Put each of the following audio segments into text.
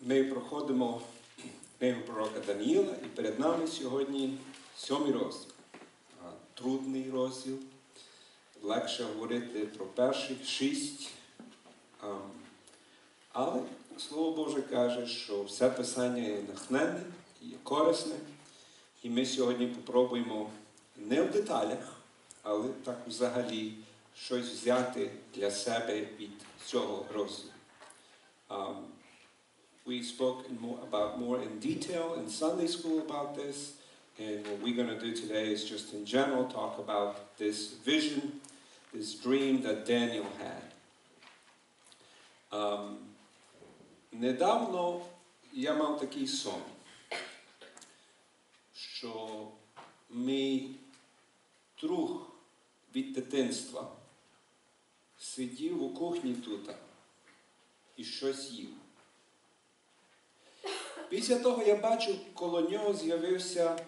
Ми проходимо книгу пророка Даніїла, і перед нами сьогодні сьомий розділ. Трудний розділ. Легше говорити про перших шість. Але Слово Боже каже, що все писання є нахненне, є корисне. І ми сьогодні попробуємо не в деталях, але так взагалі щось взяти для себе від цього розділу. Um, we spoke in more, about more in detail in Sunday school about this, and what we're going to do today is just in general talk about this vision, this dream that Daniel had. Um, недавно я мав такий сон, що мій друг від дитинства сидів у кухні тут і щось їв. Після того я бачу, коло нього з'явився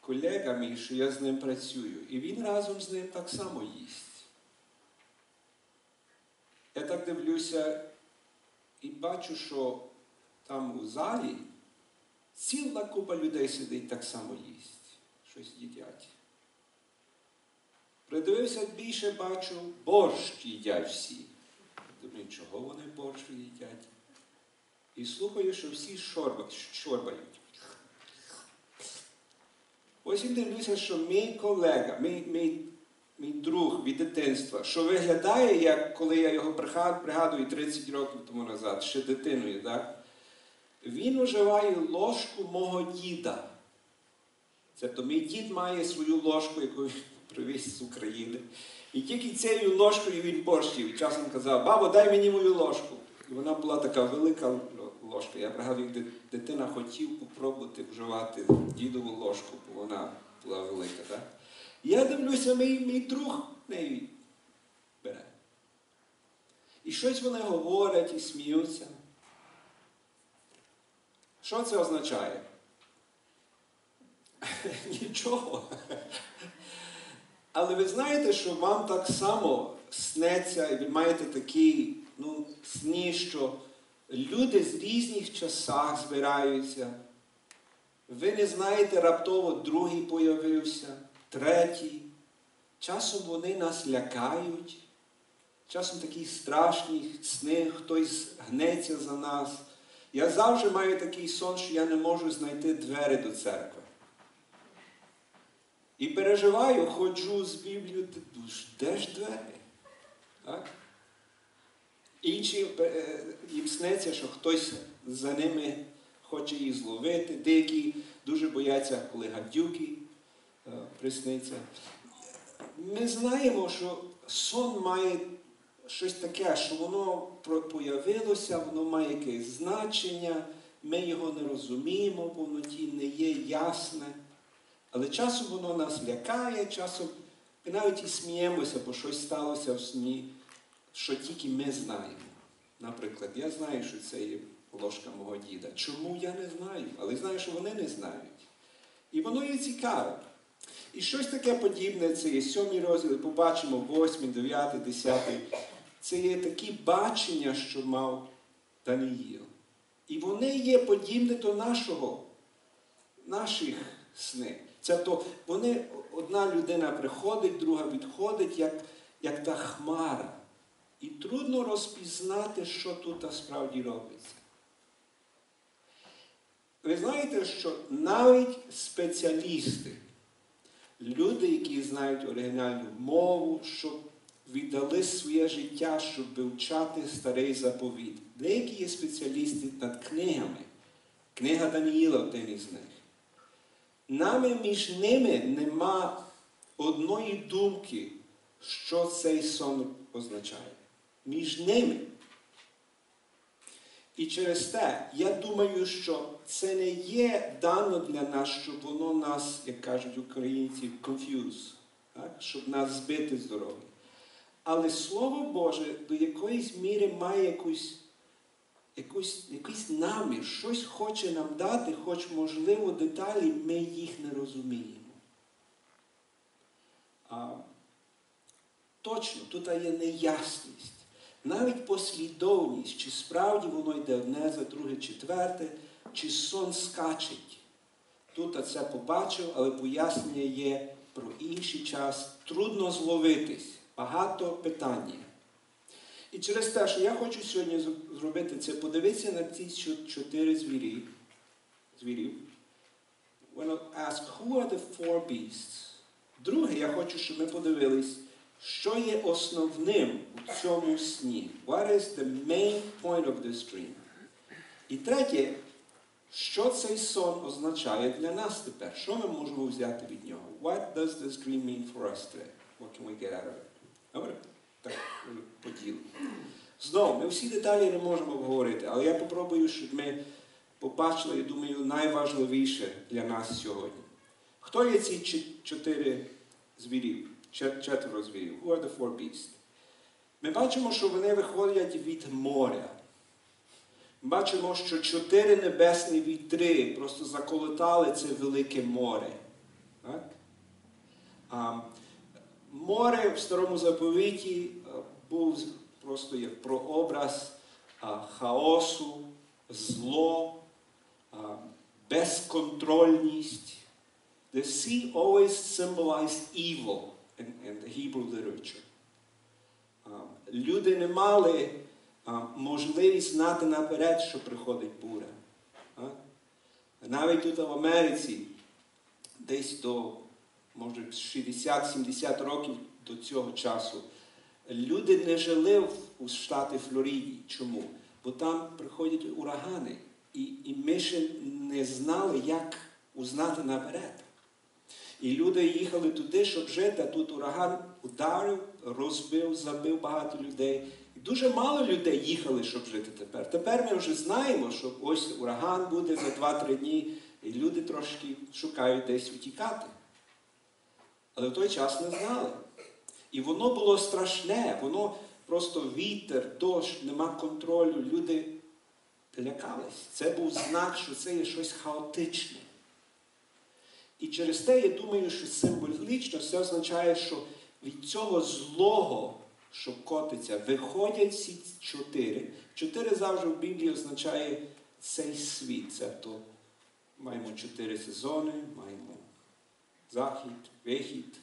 колега мій, що я з ним працюю, і він разом з ним так само їсть. Я так дивлюся і бачу, що там у залі ціла купа людей сидить так само їсть, щось їдять. Придивився більше, бачу, борщ їдять всі. Думаю, чого вони борщ їдять? І слухаю, що всі шорбають. Ось і дивлюся, що мій колега, мій, мій, мій друг від дитинства, що виглядає, як коли я його пригадую 30 років тому назад, ще дитиною, так? він уживає ложку мого діда. Тобто мій дід має свою ложку, яку він привіз з України. І тільки цією ложкою він борщив. І часом казав, бабо, дай мені мою ложку. І вона була така велика ложка. Я пригадую, як дитина хотів спробувати вживати дідову ложку, бо вона була велика. Так? Я дивлюся, мій, мій друг нею бере. І щось вони говорять і сміються. Що це означає? Нічого. Але ви знаєте, що вам так само снеться, і ви маєте такий ну, сні, що люди з різних часах збираються. Ви не знаєте, раптово другий появився, третій. Часом вони нас лякають, часом такі страшні сни, хтось гнеться за нас. Я завжди маю такий сон, що я не можу знайти двері до церкви. І переживаю, ходжу з Біблією, де ж двері? Так? Інші їм снеться, що хтось за ними хоче їх зловити. Деякі дуже бояться, коли гадюки присниться. Ми знаємо, що сон має щось таке, що воно появилося, воно має якесь значення, ми його не розуміємо, повноті не є ясне. Але часом воно нас лякає, часом ми навіть і сміємося, бо щось сталося в сні, що тільки ми знаємо. Наприклад, я знаю, що це є ложка мого діда. Чому я не знаю? Але знаю, що вони не знають. І воно є цікаве. І щось таке подібне, це є сьомий розділ, побачимо восьмий, дев'ятий, десятий. Це є такі бачення, що мав Даниїл. І вони є подібні до нашого, наших снів. Це то вони, одна людина приходить, друга відходить, як, як та хмара. І трудно розпізнати, що тут справді робиться. Ви знаєте, що навіть спеціалісти, люди, які знають оригінальну мову, щоб віддали своє життя, щоб вивчати старий заповіт. Деякі є спеціалісти над книгами. Книга Даніїла один із них. Нами між ними нема одної думки, що цей сон означає. Між ними. І через те, я думаю, що це не є дано для нас, щоб воно нас, як кажуть українці, confuse, так? щоб нас збити з дороги. Але Слово Боже до якоїсь міри має якусь, якусь, якийсь намір, щось хоче нам дати, хоч, можливо, деталі ми їх не розуміємо. А, Точно, тут є неясність. Навіть послідовність, чи справді воно йде одне за друге, четверте, чи сон скачить. Тут це побачив, але пояснення є про інший час. Трудно зловитись, багато питань. І через те, що я хочу сьогодні зробити це, подивитися на ці чотири звірі, звірів. When I ask, who are the four beasts? Друге, я хочу, щоб ми подивились, що є основним у цьому сні. What is the main point of this dream? І третє, що цей сон означає для нас тепер? Що ми можемо взяти від нього? What does this dream mean for us today? What can we get out of it? Добре? Так, поділ. Знову, ми всі деталі не можемо обговорити, але я попробую, щоб ми побачили, я думаю, найважливіше для нас сьогодні. Хто є ці чотири звірів? Четверо звірів? Who are the four beasts? Ми бачимо, що вони виходять від моря. Бачимо, що чотири небесні вітри просто заколотали це велике море. Так? А, Море в старому заповіті був просто як прообраз а, хаосу, зло, а, безконтрольність. The sea always symbolized evil in the Hebrew literature. Люди не мали можливість знати наперед, що приходить буря. Навіть тут в Америці, десь до, може, 60-70 років до цього часу, люди не жили у штаті Флориді. Чому? Бо там приходять урагани. І, і ми ще не знали, як узнати наперед. І люди їхали туди, щоб жити, а тут ураган ударив, розбив, забив багато людей. Дуже мало людей їхали, щоб жити тепер. Тепер ми вже знаємо, що ось ураган буде за 2-3 дні, і люди трошки шукають десь утікати. Але в той час не знали. І воно було страшне, воно просто вітер, дощ, нема контролю, люди лякались. Це був знак, що це є щось хаотичне. І через те я думаю, що символічно це означає, що від цього злого що котиться, виходять ці чотири. Чотири завжди в Біблії означає цей світ. Тобто маємо чотири сезони, маємо захід, вихід,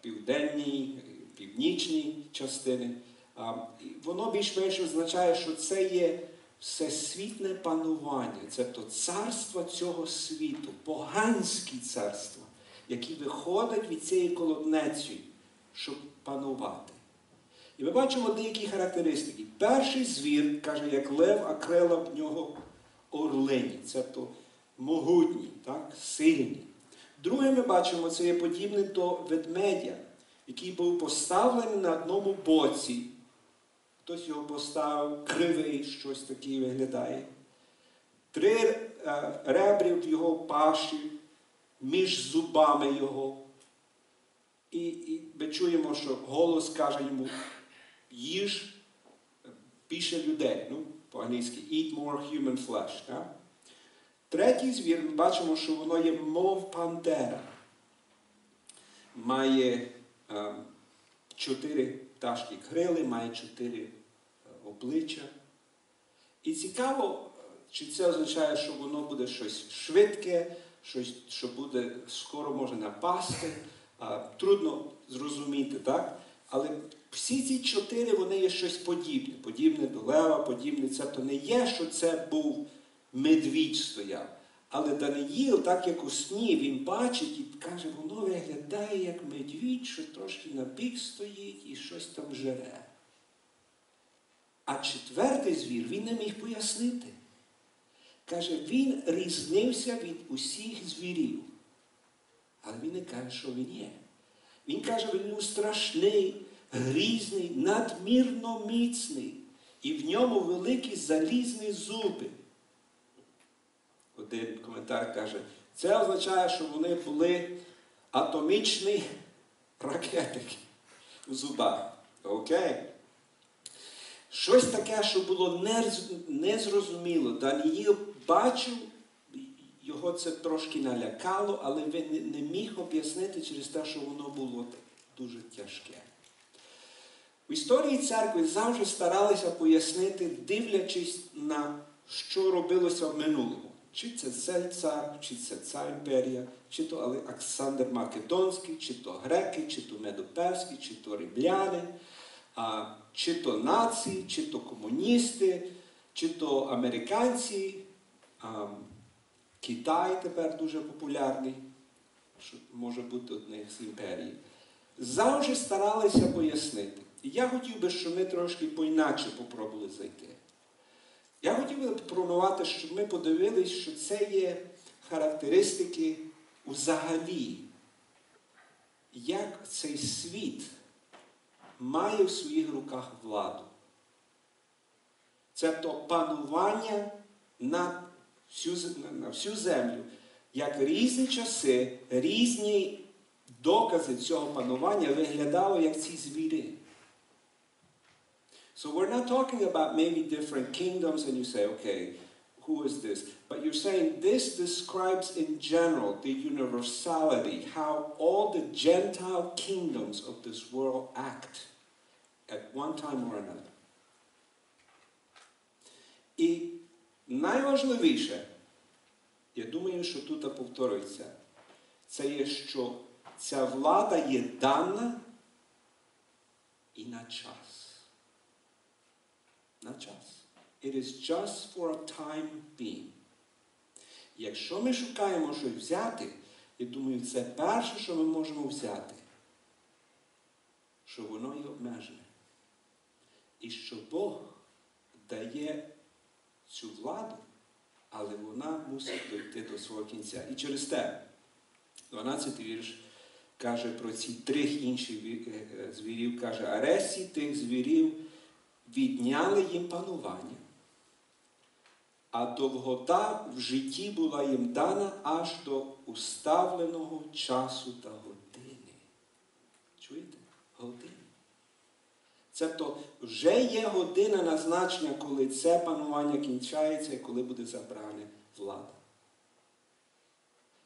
південні, північні частини. Воно більш-менш означає, що це є всесвітне панування, це то царство цього світу, поганські царства, які виходять від цієї колоднеці, щоб панувати. І ми бачимо деякі характеристики. Перший звір, каже, як лев, а крила в нього орлині. Тобто могутні, так? сильні. Друге, ми бачимо, це є подібне до ведмедя, який був поставлений на одному боці. Хтось його поставив, кривий, щось таке виглядає. Три е, ребрі в його паші, між зубами його. І, і ми чуємо, що голос каже йому, їж більше людей. Ну, по-англійськи eat more human flesh. Так? Третій звір, ми бачимо, що воно є мов пантера. Має е, чотири пташки крили, має чотири е, обличчя. І цікаво, чи це означає, що воно буде щось швидке, щось, що буде скоро може напасти. Трудно зрозуміти, так? Але всі ці чотири вони є щось подібне. Подібне до лева, подібне це то не є, що це був медвідь стояв. Але Даниїл, так як у сні, він бачить і каже, воно виглядає як медвідь, що трошки на бік стоїть і щось там жере. А четвертий звір він не міг пояснити. Каже, він різнився від усіх звірів. Але він не каже, що він є. Він каже, він був страшний, грізний, надмірно міцний, і в ньому великі залізні зуби. Один коментар каже, це означає, що вони були атомічні ракетики у зубах. Окей? Щось таке, що було незрозуміло. Даніїл бачив, його це трошки налякало, але він не міг об'яснити через те, що воно було дуже тяжке. В історії церкви завжди старалися пояснити, дивлячись на що робилося в минулому. Чи це цей цар, чи це ця імперія, чи то Олександр Македонський, чи то греки, чи то Медоперський, чи то римляни, чи то нації, чи то комуністи, чи то американці, а, Китай тепер дуже популярний, що може бути одних з імперій. Завжди старалися пояснити. Я хотів би, щоб ми трошки по-інакше попробували зайти. Я хотів би пропонувати, щоб ми подивилися, що це є характеристики взагалі, як цей світ має в своїх руках владу. Це то панування на всю, на всю землю, як різні часи, різні докази цього панування виглядали як ці звіри. So we're not talking about maybe different kingdoms and you say, okay, who is this? But you're saying this describes in general the universality, how all the Gentile kingdoms of this world act at one time or another. І найважливіше, я думаю, що тут повторюється, це є, що ця влада є дана і на час. На час. It is just for a time being. Якщо ми шукаємо щось взяти, я думаю, це перше, що ми можемо взяти, що воно є обмежене. І що Бог дає цю владу, але вона мусить дойти до свого кінця. І через те, 12 вірш каже про ці три інші звірів, каже, Аресі тих звірів відняли їм панування, а довгота в житті була їм дана аж до уставленого часу та години. Чуєте? Години. Тобто вже є година назначення, коли це панування кінчається і коли буде забрана влада.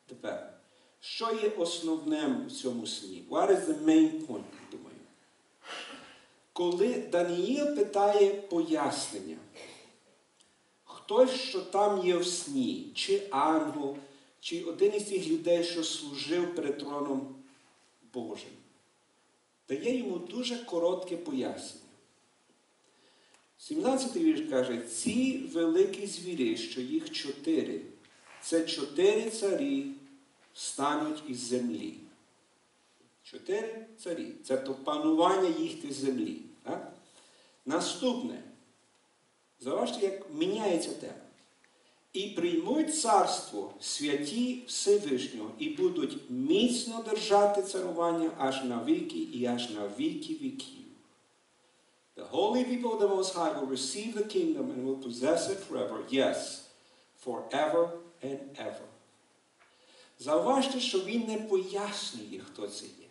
Тепер, що є основним у цьому сні? What is the main point, думаю? Коли Даніїл питає пояснення, хтось, що там є в сні, чи ангел, чи один із тих людей, що служив перед троном Божим, дає йому дуже коротке пояснення. 17 й вірш каже, ці великі звірі, що їх чотири, це чотири царі стануть із землі. Чотири царі. Це то панування їхньої землі. Наступне. Заважте, як міняється тема. І приймуть царство святі Всевишнього і будуть міцно держати царування аж на віки і аж на віки віків. The holy people of the Most High will receive the kingdom and will possess it forever. Yes, forever and ever. Зауважте, що він не пояснює, хто це є.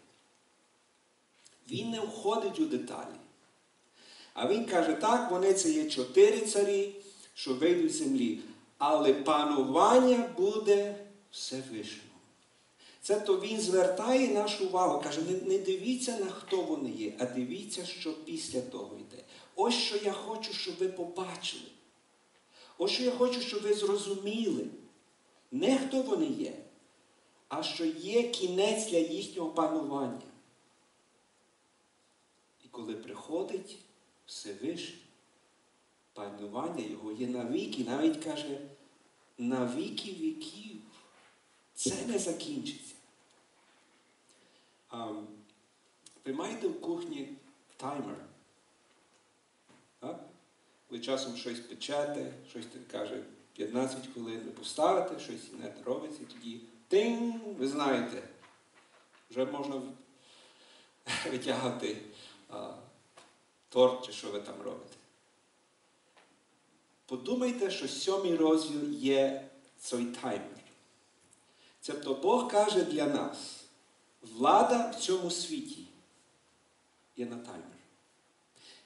Він не входить у деталі. А він каже, так, вони це є чотири царі, що вийдуть з землі. Але панування буде Всевишнього. Це то він звертає нашу увагу, каже, не, не дивіться на хто вони є, а дивіться, що після того йде. Ось що я хочу, щоб ви побачили. Ось що я хочу, щоб ви зрозуміли. Не хто вони є, а що є кінець для їхнього панування. І коли приходить Всевишній, панування його є навіки, навіть каже, на віки віків. Це не закінчиться. А, ви маєте в кухні таймер. Так? Ви часом щось печете, щось каже 15 хвилин ви поставите, щось не робиться, тоді тинь, ви знаєте, вже можна витягати а, торт чи що ви там робите. Подумайте, що сьомий розділ є цей таймер. Тобто Бог каже для нас, влада в цьому світі є на таймер.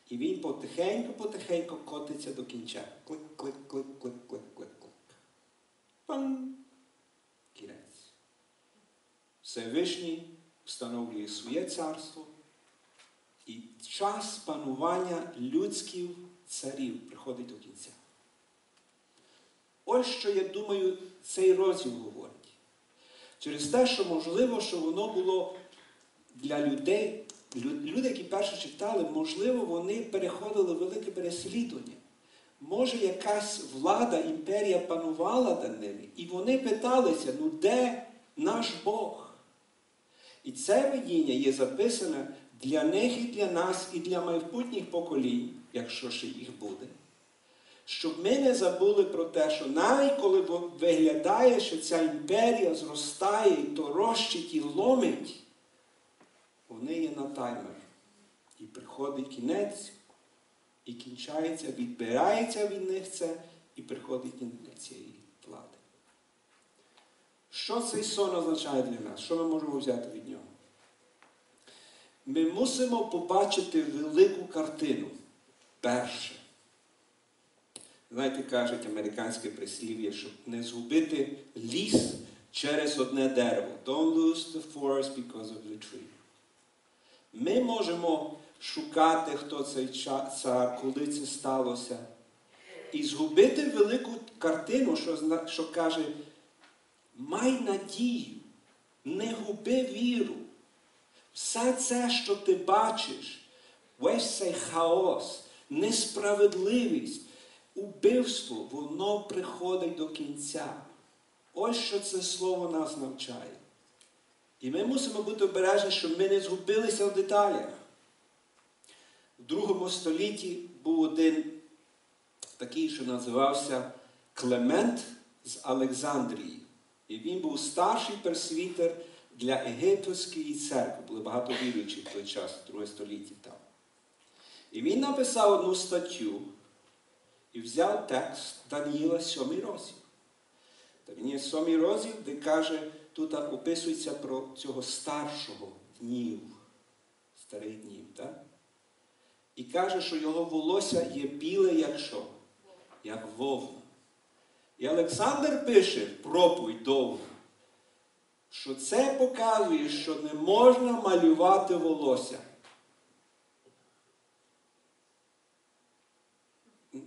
І він потихеньку-потихеньку котиться до кінця. Клик, клик, клик, клик, клик, клик, клик. Пан. Кінець. Всевишній встановлює своє царство І час панування людських царів приходить до кінця. Ось що, я думаю, цей розділ говорить. Через те, що можливо, що воно було для людей, люди, які перше читали, можливо, вони переходили велике переслідування. Може, якась влада, імперія панувала над ними, і вони питалися, ну де наш Бог? І це видіння є записане для них і для нас, і для майбутніх поколінь, якщо ще їх буде. Щоб ми не забули про те, що навіть коли виглядає, що ця імперія зростає і торощить і ломить, вони є на таймер. І приходить кінець, і кінчається, відбирається від них це, і приходить кінець цієї влади. Що цей сон означає для нас? Що ми можемо взяти? Ми мусимо побачити велику картину. Перше. Знаєте, кажуть американське прислів'я, щоб не згубити ліс через одне дерево. Don't lose the forest because of the tree. Ми можемо шукати, хто цей цар, коли це сталося. І згубити велику картину, що, що каже, май надію, не губи віру. Все це, що ти бачиш, весь цей хаос, несправедливість, убивство, воно приходить до кінця. Ось що це слово нас навчає. І ми мусимо бути обережні, щоб ми не згубилися в деталях. В другому столітті був один такий, що називався Клемент з Олександрії. І він був старший персвітер для Єгипетської церкви. Були багато віруючих в той час, друге століття там. І він написав одну статтю і взяв текст Даніїла 7 розділ. Даніїл 7 розділ, де каже, тут описується про цього старшого днів, старий днів. так? І каже, що його волосся є біле, як що? Як вовна. І Олександр пише проповідь довго, що це показує, що не можна малювати волосся.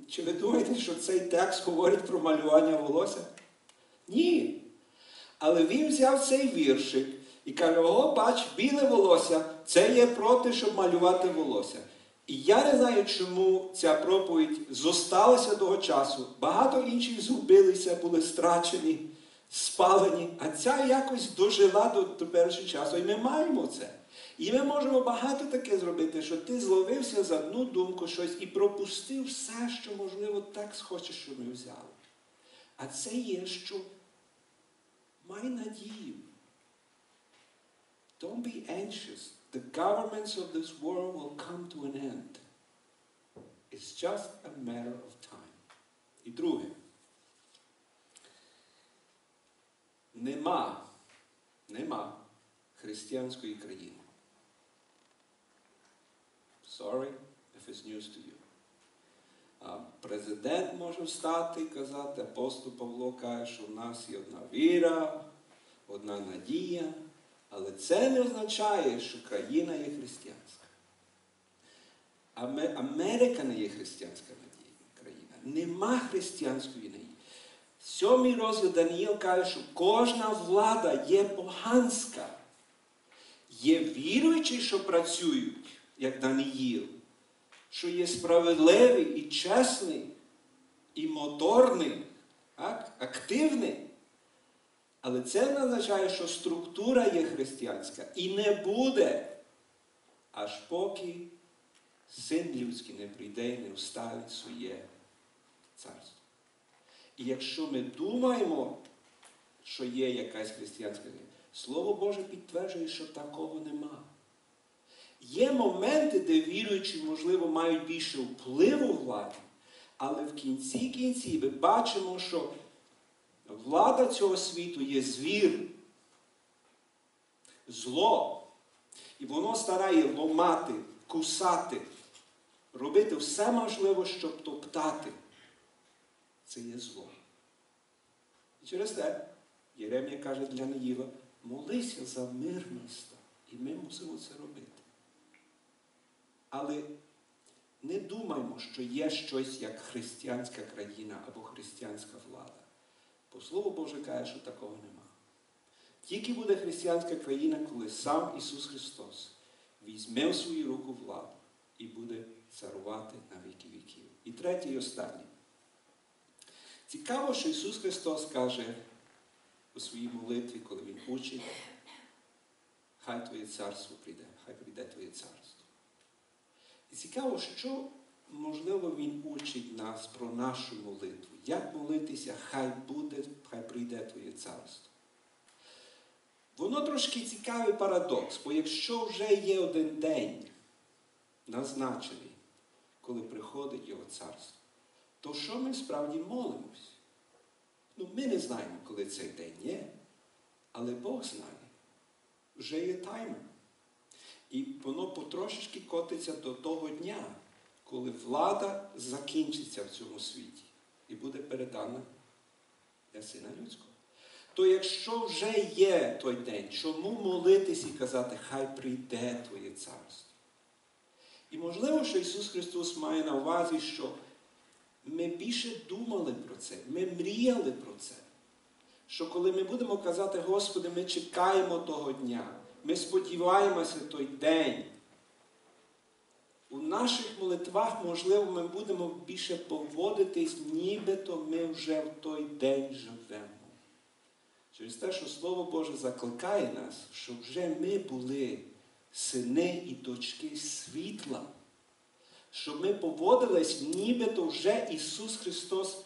Чи ви думаєте, що цей текст говорить про малювання волосся? Ні. Але він взяв цей віршик і каже, о, бач, біле волосся, це є проти, щоб малювати волосся. І я не знаю, чому ця проповідь зосталася того часу. Багато інших згубилися, були страчені, спалені, а ця якось дожила до теперішнього часу. І ми маємо це. І ми можемо багато таке зробити, що ти зловився за одну думку щось і пропустив все, що, можливо, так схочеш, щоб ми взяли. А це є, що май надію. Don't be anxious. The governments of this world will come to an end. It's just a matter of time. І друге. Нема, нема християнської країни. Sorry if it's news to you. А президент може встати і казати, апостол Павло каже, що в нас є одна віра, одна надія. Але це не означає, що країна є християнська. Америка не є християнська країна. Нема християнської надії. Сьомий розділ Даніїл каже, що кожна влада є поганська. Є віруючі, що працюють, як Даніїл, що є справедливий і чесний, і моторний, так? активний. Але це не означає, що структура є християнська і не буде, аж поки син людський не прийде і не вставить своє царство. І якщо ми думаємо, що є якась християнська, Слово Боже підтверджує, що такого нема. Є моменти, де віруючі, можливо, мають більше впливу влади, але в кінці кінці ми бачимо, що влада цього світу є звір, зло. І воно старає ломати, кусати, робити все можливе, щоб топтати. Це є зло. І через те Єремія каже для Неїва, молися за мир міста. І ми мусимо це робити. Але не думаймо, що є щось як християнська країна або християнська влада. Бо Слово Боже каже, що такого нема. Тільки буде християнська країна, коли сам Ісус Христос візьме в свою руку владу і буде царувати на віки віків. І третє і останнє. Цікаво, що Ісус Христос каже у своїй молитві, коли Він учить, хай Твоє царство прийде, хай прийде Твоє царство. І цікаво, що, можливо, Він учить нас про нашу молитву. Як молитися, хай буде, хай прийде Твоє царство. Воно трошки цікавий парадокс, бо якщо вже є один день назначений, коли приходить Його царство, що ми справді молимось? Ну, ми не знаємо, коли цей день є, але Бог знає. Вже є таймер. І воно потрошечки котиться до того дня, коли влада закінчиться в цьому світі і буде передана для Сина Людського. То якщо вже є той день, чому молитись і казати, хай прийде Твоє царство? І можливо, що Ісус Христос має на увазі, що ми більше думали про це, ми мріяли про це. Що коли ми будемо казати, Господи, ми чекаємо того дня, ми сподіваємося той день. У наших молитвах, можливо, ми будемо більше поводитись, нібито ми вже в той день живемо. Через те, що Слово Боже закликає нас, щоб вже ми були сини і дочки світла, щоб ми поводились, нібито вже Ісус Христос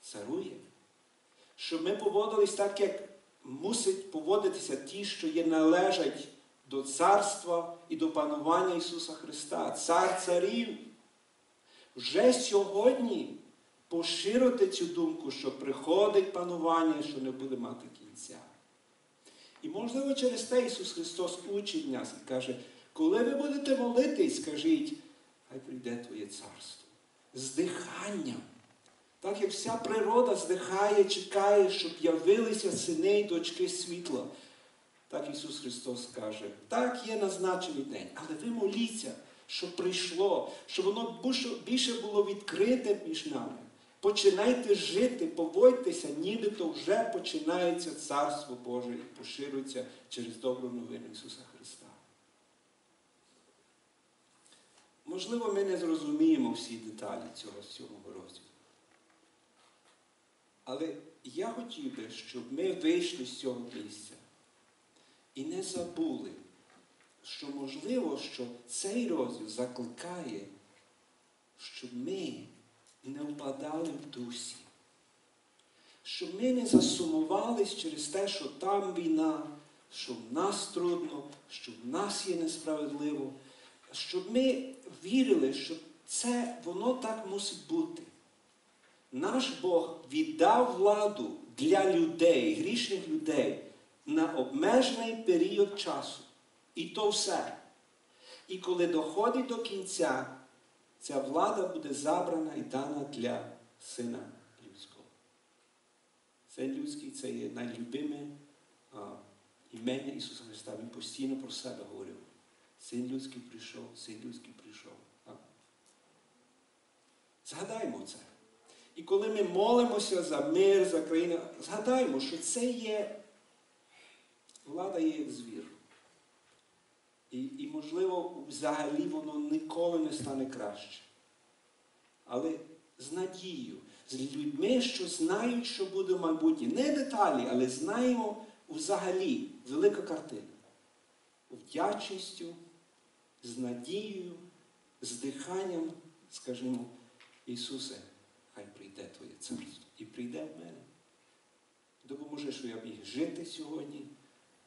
царує. Щоб ми поводились так, як мусить поводитися ті, що є належать до царства і до панування Ісуса Христа, Цар царів. Вже сьогодні поширити цю думку, що приходить панування, що не буде мати кінця. І, можливо, через те Ісус Христос учить нас і каже, коли ви будете молитись, скажіть, хай прийде Твоє царство. З диханням. Так як вся природа здихає, чекає, щоб явилися сини і дочки світла. Так Ісус Христос каже, так є назначений день, але ви моліться, щоб прийшло, щоб воно більше було відкрите між нами. Починайте жити, поводьтеся, нібито вже починається Царство Боже і поширюється через добру новину Ісуса Христа. Можливо, ми не зрозуміємо всі деталі цього сьомого розділу. Але я хотів би, щоб ми вийшли з цього місця і не забули, що можливо, що цей розділ закликає, щоб ми не впадали в дусі, щоб ми не засумувались через те, що там війна, що в нас трудно, що в нас є несправедливо, щоб ми вірили, що це воно так мусить бути. Наш Бог віддав владу для людей, грішних людей, на обмежений період часу. І то все. І коли доходить до кінця, ця влада буде забрана і дана для Сина Людського. Син людський це є найлюбиме імення Ісуса Христа. Він постійно про себе говорив. Син людський прийшов, син людський прийшов. А? Згадаймо це. І коли ми молимося за мир, за країну, згадаймо, що це є, влада є як звір. І, і, можливо, взагалі воно ніколи не стане краще. Але з надією, з людьми, що знають, що буде в майбутнє. Не деталі, але знаємо взагалі велика картина. Вдячністю, з надією, з диханням, скажімо, Ісусе, хай прийде Твоє царство. І прийде в мене. Допоможи, що я міг жити сьогодні,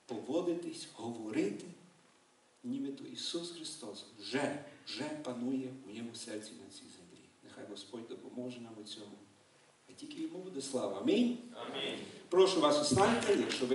поводитись, говорити. Нібито Ісус Христос вже, вже панує в моєму серці на цій землі. Нехай Господь допоможе нам у цьому. А тільки йому буде слава. Амінь. Амінь. Прошу вас, останьте, якщо ви.